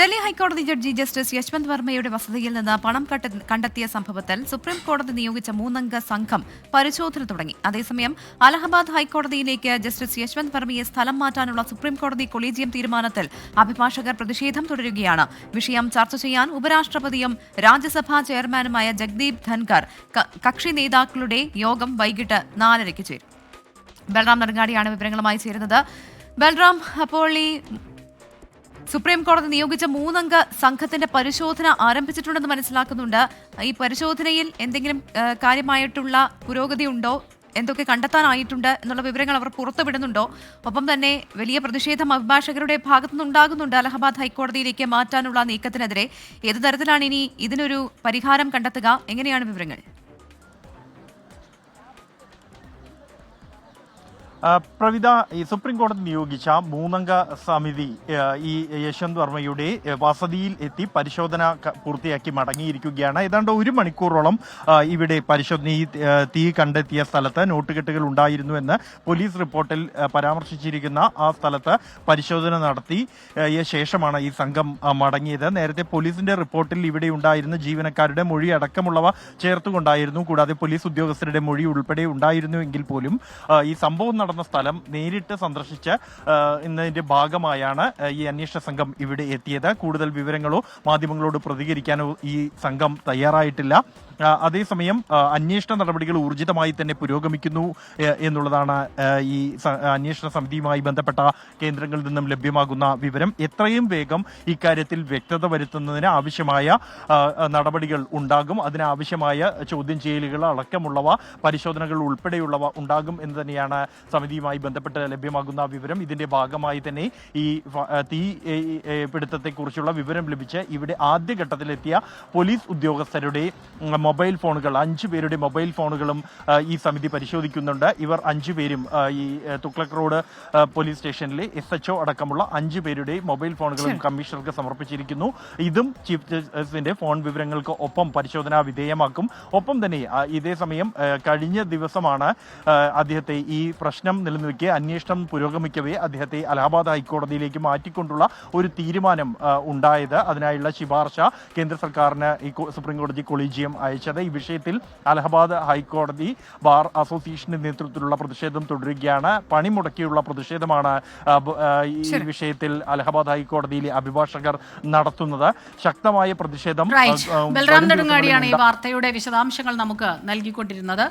ഡൽഹി ഹൈക്കോടതി judge justice Yashwant വർമ്മയുടെ വസതിയിൽ നിന്ന് പണം കണ്ടെത്തിയ സംഭവത്തിൽ സുപ്രീം കോടതി നിയോഗിച്ച മൂന്നംഗ സംഘം പരിശോധന തുടങ്ങി. അതേസമയം അലഹബാദ് ഹൈക്കോടതിയിലേക്ക് ജസ്റ്റിസ് യശ്വന്ത് വർമ്മയെ സ്ഥലം മാറ്റാനുള്ള സുപ്രീം കോടതി കൊളീജിയം തീരുമാനത്തിൽ അഭിഭാഷകർ പ്രതിഷേധം തുടരുകയാണ്. വിഷയം ചർച്ച ചെയ്യാൻ ഉപരാഷ്ട്രപതിയും രാജ്യസഭാ ചെയർമാനുമായ ജഗ്ദീപ് ധൻകർ കക്ഷി നേതാക്കളുടെ യോഗം വൈകിട്ട് നാലരയ്ക്ക് ചേരും. ബൽറാം നെടുങ്ങാടിയാണ് വിവരങ്ങളുമായി ചേരുന്നത്. ബൽറാം അപ്പോൾ ഈ സുപ്രീം കോടതി നിയോഗിച്ച മൂന്നംഗ സംഘത്തിന്റെ പരിശോധന ആരംഭിച്ചിട്ടുണ്ടെന്ന് മനസ്സിലാക്കുന്നുണ്ട്. ഈ പരിശോധനയിൽ എന്തെങ്കിലും കാര്യമായിട്ടുള്ള പുരോഗതി ഉണ്ടോ? എന്തൊക്കെ കണ്ടെത്താനായിട്ടുണ്ട്? എന്നുള്ള വിവരങ്ങൾ അവർ പുറത്തുവിടുന്നുണ്ടോ? ഒപ്പം തന്നെ വലിയ പ്രതിഷേധം അഭിഭാഷകരുടെ ഭാഗത്തുനിന്നുണ്ടാകുന്നുണ്ട്. അലഹബാദ് ഹൈക്കോടതിയിലേക്ക് മാറ്റാനുള്ള നീക്കത്തിനെതിരെ. ഏത് തരത്തിലാണ് ഇനി ഇതിനൊരു പരിഹാരം കണ്ടെത്തുക? എങ്ങനെയാണ് വിവരങ്ങൾ? പ്രവിത ഈ സുപ്രീം കോടതി നിയോഗിച്ച മൂന്നംഗ സമിതി ഈ യശ്വന്ത് വർമ്മയുടെ വസതിയിൽ എത്തി പരിശോധന പൂർത്തിയാക്കി മടങ്ങിയിരിക്കുകയാണ്. ഏതാണ്ട് ഒരു മണിക്കൂറോളം ഇവിടെ പരിശോധന ഈ തീ കണ്ടെത്തിയ സ്ഥലത്ത് നോട്ടുകെട്ടുകൾ ഉണ്ടായിരുന്നു എന്ന് പോലീസ് റിപ്പോർട്ടിൽ പരാമർശിച്ചിരിക്കുന്ന ആ സ്ഥലത്ത് പരിശോധന നടത്തി ശേഷമാണ് ഈ സംഘം മടങ്ങിയത്. നേരത്തെ പോലീസിന്റെ റിപ്പോർട്ടിൽ ഇവിടെ ഉണ്ടായിരുന്ന ജീവനക്കാരുടെ മൊഴി അടക്കമുള്ളവ ചേർത്തുകൊണ്ടായിരുന്നു. കൂടാതെ പോലീസ് ഉദ്യോഗസ്ഥരുടെ മൊഴി ഉൾപ്പെടെ ഉണ്ടായിരുന്നുവെങ്കിൽ പോലും ഈ സംഭവം നടന്ന സ്ഥലം നേരിട്ട് സന്ദർശിച്ച് ഇന്നതിന്റെ ഭാഗമായാണ് ഈ അന്വേഷണ സംഘം ഇവിടെ എത്തിയത്. കൂടുതൽ വിവരങ്ങളോ മാധ്യമങ്ങളോട് പ്രതികരിക്കാനോ ഈ സംഘം തയ്യാറായിട്ടില്ല. അതേസമയം അന്വേഷണ നടപടികൾ ഊർജിതമായി തന്നെ പുരോഗമിക്കുന്നു എന്നുള്ളതാണ് ഈ അന്വേഷണ സമിതിയുമായി ബന്ധപ്പെട്ട കേന്ദ്രങ്ങളിൽ നിന്നും ലഭ്യമാകുന്ന വിവരം. എത്രയും വേഗം ഇക്കാര്യത്തിൽ വ്യക്തത വരുത്തുന്നതിന് ആവശ്യമായ നടപടികൾ ഉണ്ടാകും. അതിനാവശ്യമായ ചോദ്യം ചെയ്യലുകൾ അടക്കമുള്ളവ പരിശോധനകൾ ഉൾപ്പെടെയുള്ളവ ഉണ്ടാകും എന്ന് തന്നെയാണ് സമിതിയുമായി ബന്ധപ്പെട്ട് ലഭ്യമാകുന്ന വിവരം ഇതിന്റെ ഭാഗമായി തന്നെ ഈ തീ പിടുത്തത്തെക്കുറിച്ചുള്ള വിവരം ലഭിച്ച് ഇവിടെ ആദ്യഘട്ടത്തിലെത്തിയ പോലീസ് ഉദ്യോഗസ്ഥരുടെ മൊബൈൽ ഫോണുകൾ അഞ്ചു പേരുടെ മൊബൈൽ ഫോണുകളും ഈ സമിതി പരിശോധിക്കുന്നുണ്ട്. ഇവർ അഞ്ചു പേരും ഈ തുക്ലക് റോഡ് പോലീസ് സ്റ്റേഷനിലെ എസ് എച്ച്ഒ അടക്കമുള്ള അഞ്ചു പേരുടെ മൊബൈൽ ഫോണുകളും കമ്മീഷണർക്ക് സമർപ്പിച്ചിരിക്കുന്നു. ഇതും ചീഫ് ജസ്റ്റിസിന്റെ ഫോൺ വിവരങ്ങൾക്ക് ഒപ്പം പരിശോധനാ വിധേയമാക്കും. ഒപ്പം തന്നെ ഇതേസമയം ഇതേ സമയം കഴിഞ്ഞ ദിവസമാണ് അദ്ദേഹത്തെ ഈ പ്രശ്നം നിലനിൽക്കെ അന്വേഷണം പുരോഗമിക്കവേ അദ്ദേഹത്തെ അലഹാബാദ് ഹൈക്കോടതിയിലേക്ക് മാറ്റിക്കൊണ്ടുള്ള ഒരു തീരുമാനം ഉണ്ടായത്. അതിനായുള്ള ശുപാർശ കേന്ദ്ര സർക്കാരിന് ഈ സുപ്രീംകോടതി സുപ്രീം കോടതി കൊളീജിയം അയച്ചത്. ഈ വിഷയത്തിൽ അലഹബാദ് ഹൈക്കോടതി ബാർ അസോസിയേഷന്റെ നേതൃത്വത്തിലുള്ള പ്രതിഷേധം തുടരുകയാണ്. പണിമുടക്കിയുള്ള പ്രതിഷേധമാണ് ഈ വിഷയത്തിൽ അലഹബാദ് ഹൈക്കോടതിയിലെ അഭിഭാഷകർ നടത്തുന്നത്. ശക്തമായ പ്രതിഷേധം ബൽറാം നെടുങ്ങാടിയാണ് ഈ വാർത്തയുടെ വിശദാംശങ്ങൾ നമുക്ക് നൽകിക്കൊണ്ടിരുന്നത്.